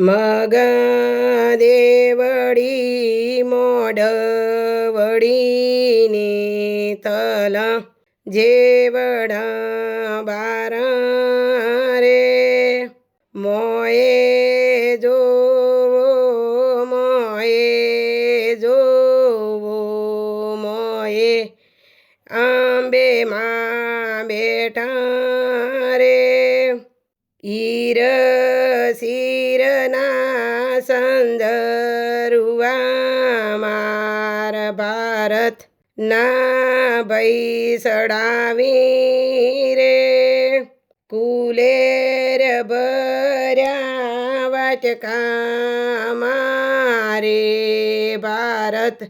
મગદેવડી મોડવડીની તલા જેવડા બારા રે મોએ જોવો મોએ જોવો મોએ આંબે માં રે ઈર શિરના સંદરુવા માર ભારત ના ભઈ સડાવી રે કુલેર ભર્યા વાટકા મારે ભારત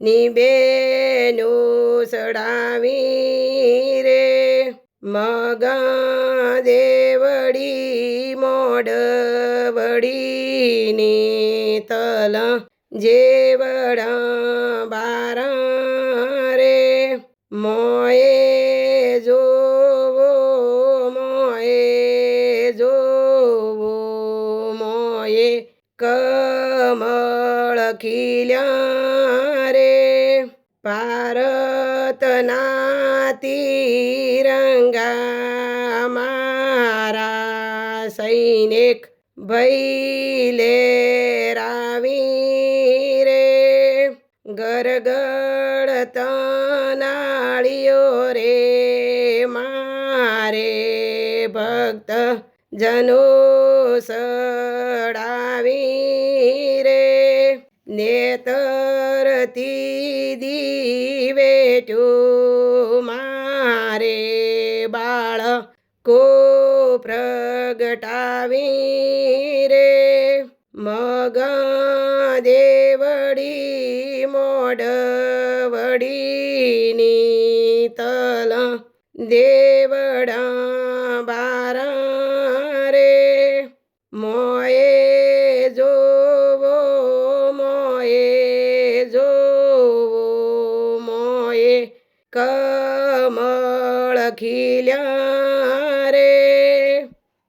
નિબેનો સડાવી રે મગા દેવડી મોડવડીની તલ જેવડા બારા રે મોએ જોવો મોએ જોવો, મોએ કમળ ખીલ્યા રે. ભારતના મારા સૈનિક ભૈલે રાવી રે ગરગડ તનાળીઓ રે, મારે ભક્ત જનો સડાવી રે નેતરતી દીવેટો મારે કો પ્રગટાવી રે મગા દેવડી મોડવડીની તલ દેવડા બારા રે મોએ જોવો મોએ જોવો, મોએ કમળ ખીલ્યા રે?